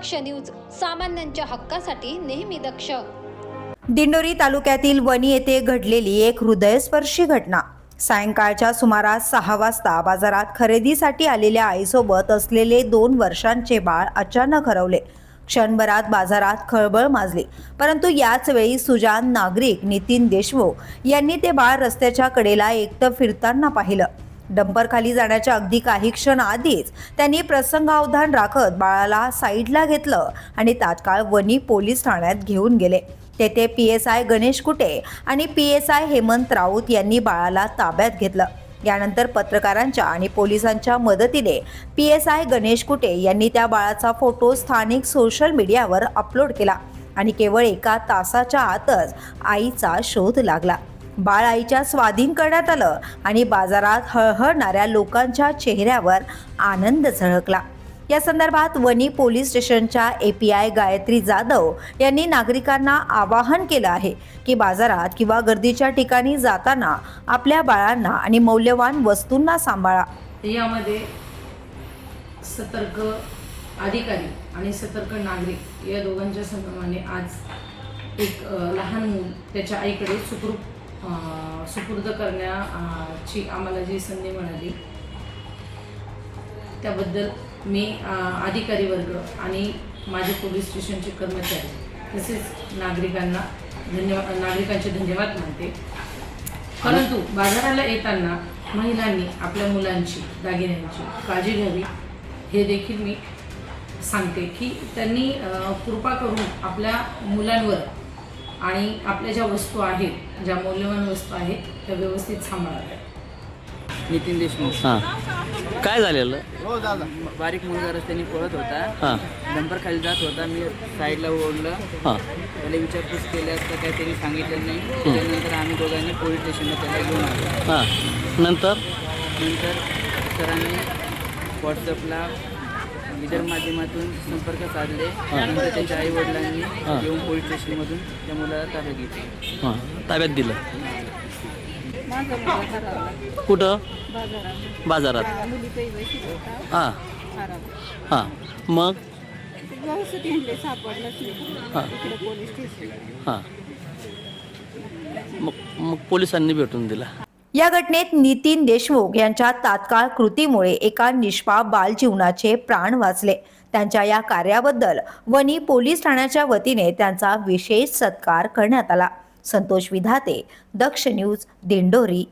दक्ष news सामान्यांच्या हक्कासाठी नेहमी दक्ष. दिंडोरी तालुक्यातील वणी येथे घडलेली एक हृदयस्पर्शी घटना. सायंकाळच्या सुमारास सहा वाजता बाजारात खरेदीसाठी आलेल्या आईसोबत असलेले दोन वर्षांचे बाळ अचानक हरवले. क्षणभरात बाजारात खळबळ माजली. परंतु याच वेळी सुजान नागरिक नितीन देशमुख यांनी ते बाळ रस्त्याच्या कडेला एकटं फिरताना पाहिलं. डंपर खाली जाण्याच्या अगदी काही क्षण आधीच त्यांनी प्रसंगावधान राखत बाळाला साईडला घेतलं आणि तात्काळ वनी पोलीस ठाण्यात घेऊन गेले. तेथे P S I Ganesh Kute आणि P S I Hemant Raut यांनी बाळाला ताब्यात घेतलं. यानंतर पत्रकारांच्या आणि पोलिसांच्या मदतीने P S I Ganesh Kute यांनी त्या बाळाचा फोटो स्थानिक सोशल मीडियावर अपलोड केला आणि केवळ एका तासाच्या आतच आईचा शोध लागला. बाळ आईच्या स्वाधीन करण्यात आलं आणि बाजारात हळहळणाऱ्या लोकांच्या चेहऱ्यावर आनंद झळकला. या संदर्भात वणी पोलीस स्टेशनच्या A P I Gayatri Jadhav यांनी नागरिकांना आवाहन केलं आहे की बाजारात किंवा गर्दीच्या ठिकाणी जाताना आपल्या बाळांना आणि मौल्यवान वस्तूंना सांभाळा. यामध्ये सतर्क अधिकारी आणि सतर्क नागरिक या दोघांच्या संगमाने आज एक लहान मूल त्याच्या आईकडे सुखरूप सुपूर्द करण्याची आम्हाला जी संधी मिळाली त्याबद्दल मी अधिकारी वर्ग आणि माझे पोलीस स्टेशनचे कर्मचारी तसेच नागरिकांना धन्यवाद नागरिकांचे धन्यवाद मानते. परंतु बाजाराला येताना महिलांनी आपल्या मुलांची दागिन्यांची काळजी घ्यावी हे देखील मी सांगते की त्यांनी कृपा करून आपल्या मुलांवर आणि आपल्या ज्या वस्तू आहेत ज्या मौल्यवान वस्तू आहेत त्या व्यवस्थित सांभाळाव्या नितीन देशमुख. हां. काय झालेलं? बारीक मुलगा रस्त्याने पळत होता. हां. डंपर खाली जात होता. मी साईडला ओढलं. हां. त्याला विचारपूस केली असता काय त्यांनी सांगितलं नाही. त्यानंतर आम्ही दोघांनी पोलीस स्टेशनला त्याला घेऊन आलो. हां. नंतर? नंतर सरांनी व्हॉट्सअपला इतर माध्यमातून संपर्क साधले. नंतर त्याच्या आई वडिलांनी हां. येऊन पोलीस स्टेशनमधून त्या मुलाला ताब्यात घेतली. हां. ताब्यात दिलं. माझा मुलगा हरवला कुठं? बाजारात. बाजारात. हा, होता. हां. हरवला हां. मग? व्यवस्थित हिंडले सापडलंच नाही. हा. इकडे पोलीस स्टेशन हां. मग मग पोलिसांनी भेटून दिला. या घटनेत नितीन देशमुख यांच्या तात्काळ कृतीमुळे एका निष्पाप बालजीवनाचे प्राण वाचले. त्यांच्या या कार्याबद्दल वनी पोलीस ठाण्याच्या वतीने त्यांचा विशेष सत्कार करण्यात आला. संतोष विधाते दक्ष न्यूज दिंडोरी.